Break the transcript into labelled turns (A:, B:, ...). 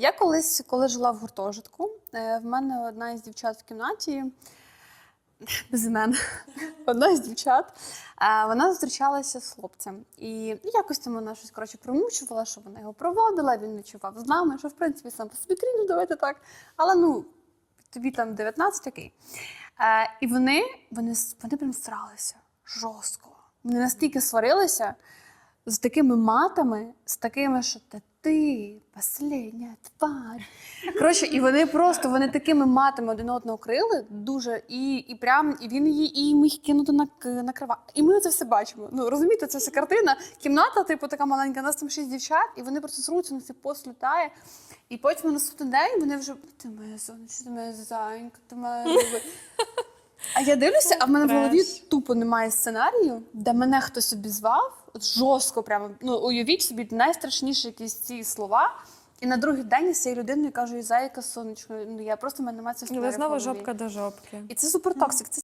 A: Я колись, коли жила в гуртожитку, е, в мене одна із дівчат в кімнаті, без імен, одна з дівчат, е, вона зустрічалася з хлопцем. І ну, якось там вона щось коротше примучувала, що вона його проводила, він ночував з нами, що в принципі сам по собі крінж, давайте так. Але ну, тобі там 19 окей. Е, і вони, вони, вони прям старалися жорстко. Вони настільки сварилися з такими матами, з такими, що та ти последня тварь. Коротше, і вони просто вони такими матами один одного крили дуже, і, і прям і він її і міг кинути на, на крива. І ми це все бачимо. Ну розумієте, це вся картина. Кімната, типу, така маленька, у нас там шість дівчат, і вони просто сруться, на цей пост літає. І потім на наступний день вони вже ти моя сонечко, ти моя зайка, ти моя люби». А я дивлюся, а в мене в голові тупо немає сценарію, де мене хтось обізвав, от жорстко прямо. Ну, уявіть собі найстрашніші якісь ці слова. І на другий день я з цією людиною кажу, і зайка, сонечко. Ну я просто в мене немає цього
B: Але знову жопка до жопки.
A: І це супер токсик. Це